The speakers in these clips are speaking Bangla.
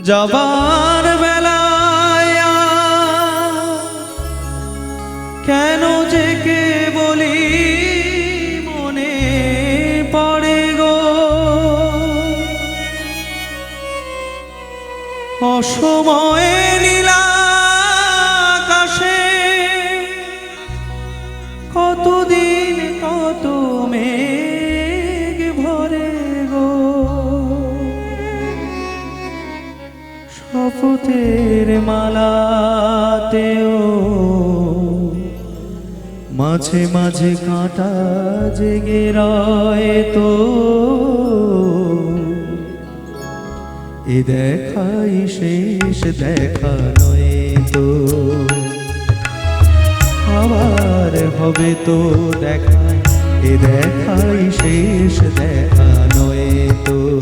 যাবার বেলায় কেন যে কে বলি মনে পড়ে গো? অসময়ে শপথের মালাতেও। মাঝে মাঝে কাঁটা জেগে তো। এ দেখাই শেষ, দেখা নয় তো। আবার হবে তো দেখা এ দেখাই শেষ, দেখা নয় তো।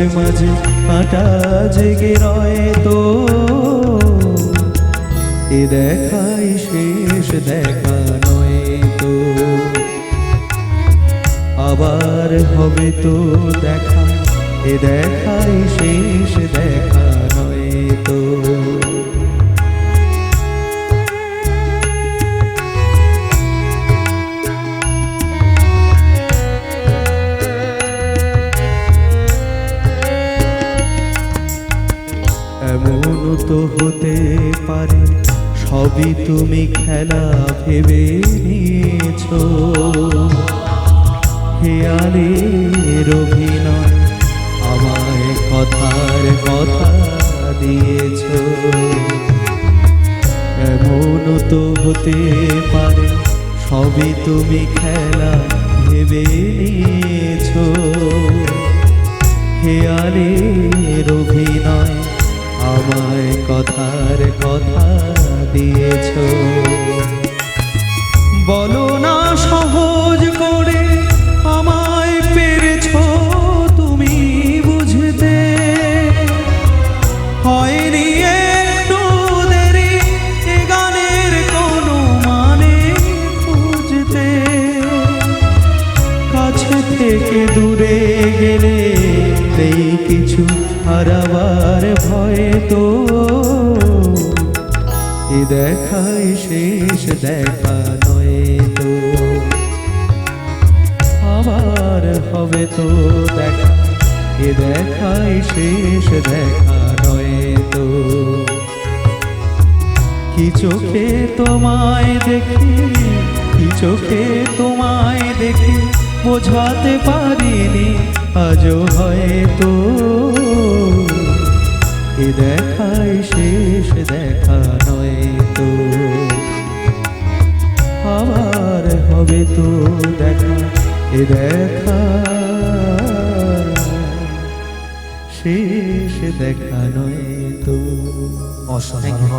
মাঝে মাঝে কাটা জেগে রয় তো। এ দেখাই শেষ, দেখা নয় তো। আবার হবে তো দেখা, এ দেখাই শেষ এমন তো হতে পারে, সবই তুমি খেলা ভেবে নিয়েছ। হেয়ালের অভিনয়, আমায় কথার কথা দিয়েছ। এমন তো হতে পারে, সবই তুমি খেলা ভেবে নিয়েছ। কথার কথা দিয়েছ। বলো না সহজ করে আমায় পেরেছ তুমি বুঝতে। হয়নি একটু দেরি এ গানের কোনো মানে বুঝতে কাছে থেকে দূরে গেলে এই কিছু হারাবার ভয় তো এ দেখায় শেষ দেখা নয় তো। আবার হবে তো দেখা, এ দেখাই শেষ দেখা নয় তো। কি চোখে তোমায় দেখি, কি চোখে তোমায় দেখি, বোঝাতে পারিনি আজও হয়তো এ দেখাই শেষ দেখা নয় তো। আবার হবে তো দেখা, এ দেখা শেষ দেখা নয় তো। অসাধারণ।